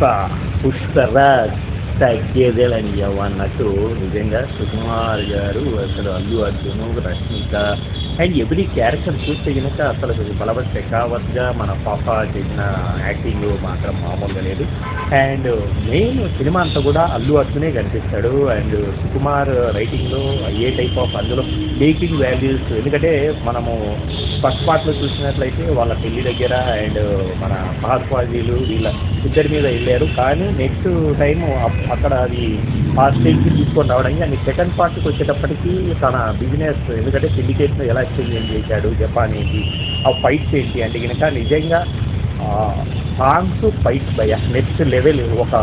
పుష్ప పుష్పరాజ్ తగ్గేదేలని అన్నట్టు నిజంగా సుకుమార్ గారు అసలు Allu Arjun Rashmika and every character చూస్తే కనుక అసలు బలవత్ శెకావత్గా మన పాప చేసిన యాక్టింగ్ మాత్రం మామూలుగా లేదు. అండ్ మెయిన్ సినిమా అంతా కూడా అల్లు అర్జునే కనిపిస్తాడు. అండ్ సుకుమార్ రైటింగ్లో ఏ టైప్ ఆఫ్ అందులో మేకింగ్ వాల్యూస్ ఎందుకంటే మనము ఫస్ట్ పార్ట్లో చూసినట్లయితే వాళ్ళ పెళ్ళి దగ్గర అండ్ మన మహాత్వాజీలు వీళ్ళ ఇద్దరి మీద వెళ్ళారు. కానీ నెక్స్ట్ టైం అక్కడ అది ఆ స్టేజ్కి తీసుకొని రావడానికి అండ్ సెకండ్ పార్ట్కి వచ్చేటప్పటికి తన బిజినెస్ ఎందుకంటే సిండికేట్ను ఎలా ఎక్స్చేంజ్ చేశాడు జపాన్ ఏంటి ఆ ఫైట్స్ ఏంటి అంటే కనుక నిజంగా సాంగ్స్ ఫైట్స్ భయ నెక్స్ట్ లెవెల్ ఒక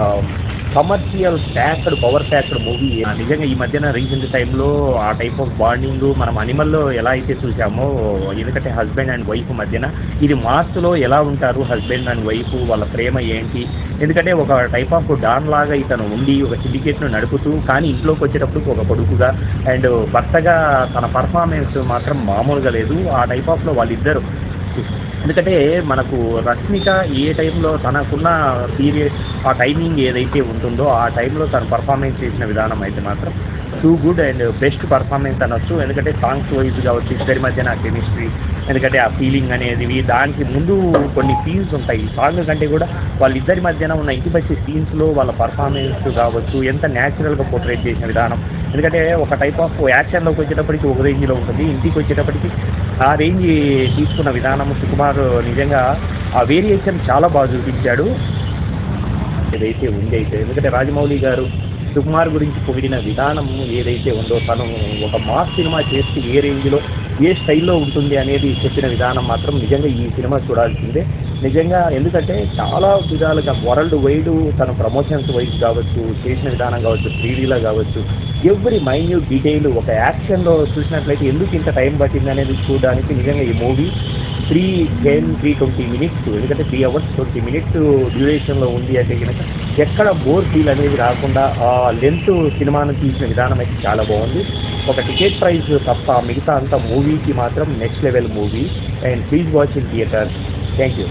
commercial packed power packed movie నిజంగా ఈ మధ్యన రీసెంట్ టైంలో ఆ టైప్ ఆఫ్ బాండింగ్ మనం అనిమల్లో ఎలా అయితే చూసామో ఎందుకంటే హస్బెండ్ అండ్ వైఫ్ మధ్యన ఇది మాస్లో ఎలా ఉంటారు హస్బెండ్ అండ్ వైఫ్ వాళ్ళ ప్రేమ ఏంటి? ఎందుకంటే ఒక టైప్ ఆఫ్ డాన్ లాగా ఇతను ఉండి ఒక సిండికేట్ను నడుపుతూ కానీ ఇంట్లోకి వచ్చేటప్పుడు ఒక కొడుకుగా అండ్ భర్తగా తన పర్ఫార్మెన్స్ మాత్రం మామూలుగా లేదు. ఆ టైప్ ఆఫ్లో వాళ్ళిద్దరు ఎందుకంటే మనకు రష్మిక ఏ టైంలో తనకున్న పీరియడ్ ఆ టైమింగ్ ఏదైతే ఉంటుందో ఆ టైంలో తను పర్ఫార్మెన్స్ చేసిన విధానం అయితే మాత్రం too good and best performance అనొచ్చు. ఎందుకంటే సాంగ్స్ వైజ్ కావచ్చు ఇద్దరి మధ్య నా కెమిస్ట్రీ ఎందుకంటే ఆ ఫీలింగ్ అనేది దానికి ముందు కొన్ని సీన్స్ ఉంటాయి. సాంగ్ కంటే కూడా వాళ్ళిద్దరి మధ్యన ఉన్న ఇంటి బట్టి సీన్స్లో వాళ్ళ పర్ఫార్మెన్స్ కావచ్చు ఎంత న్యాచురల్గా పోర్ట్రేట్ చేసిన విధానం. ఎందుకంటే ఒక టైప్ ఆఫ్ యాక్షన్లోకి వచ్చేటప్పటికి ఒక రేంజ్లో ఉంటుంది. ఇంటికి వచ్చేటప్పటికి ఆ రేంజ్ తీసుకున్న విధానం సుకుమార్ నిజంగా ఆ వేరియేషన్ చాలా బాగా చూపించాడు. ఏదైతే ఉంది అయితే ఎందుకంటే రాజమౌళి గారు సుకుమార్ గురించి పొగిడిన విధానం ఏదైతే ఉందో తను ఒక మాస్ సినిమా చేస్తే ఏ రేంజ్లో ఏ స్టైల్లో ఉంటుంది అనేది చెప్పిన విధానం మాత్రం నిజంగా ఈ సినిమా చూడాల్సిందే. నిజంగా ఎందుకంటే చాలా విధాలుగా వరల్డ్ వైడ్ తన ప్రమోషన్స్ వైజ్ కావచ్చు చేసిన విధానం కావచ్చు త్రీడీలో కావచ్చు ఎవ్రీ మైన్యూట్ డీటెయిల్ ఒక యాక్షన్లో చూసినట్లయితే ఎందుకు ఇంత టైం పట్టింది అనేది చూడడానికి నిజంగా ఈ movie three ten three twenty minutes ఎందుకంటే త్రీ అవర్స్ ట్వంటీ మినిట్స్ డ్యూరేషన్లో ఉంది అంటే కనుక ఎక్కడ బోర్ ఫీల్ అనేది రాకుండా ఆ లెంత్ సినిమాను తీసిన విధానం అయితే చాలా బాగుంది. ఒక టికెట్ ప్రైస్ తప్ప మిగతా అంతా మూవీకి మాత్రం next level movie and please watch in theatre thank you